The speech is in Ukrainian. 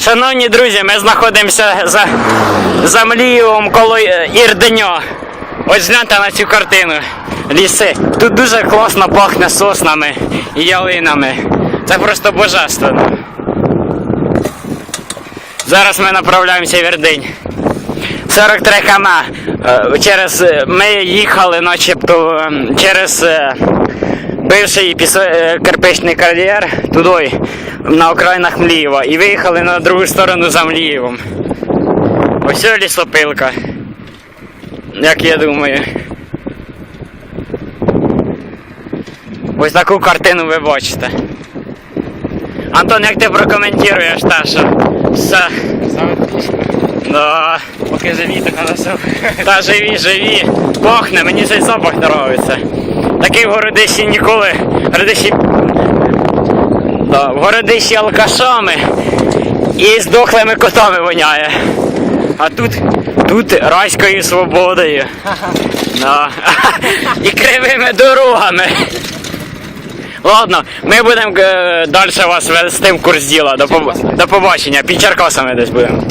Шановні друзі, ми знаходимося за, за Млієвом коло е, Ірденьо. Ось гляньте на цю картину. Ліси. Тут дуже класно пахне соснами і ялинами. Це просто божественно. Зараз ми направляємося в Ірдень. 43 км. Е, Через е, ми їхали, начебто, ем, через бивший е, кирпичний кар'єр туди, на окраїнах Млієва, і виїхали на другу сторону за Млієвом. Ось лісопилка. Як я думаю. Ось таку картину ви бачите. Антон, як ти прокоментуєш те, що все. Да. Поки живі, так хорошо. Та живі, живі. Пахне, мені цей запах подобається. Такий в городищі ніколи. Городищі. Да, в городищі алкашами і здохлими котами воняє. А тут. Тут райською свободою. Да. І кривими дорогами. Ладно, ми будемо е, далі вас вести в курс діла. До, поб... До побачення. Під Черкасами десь будемо.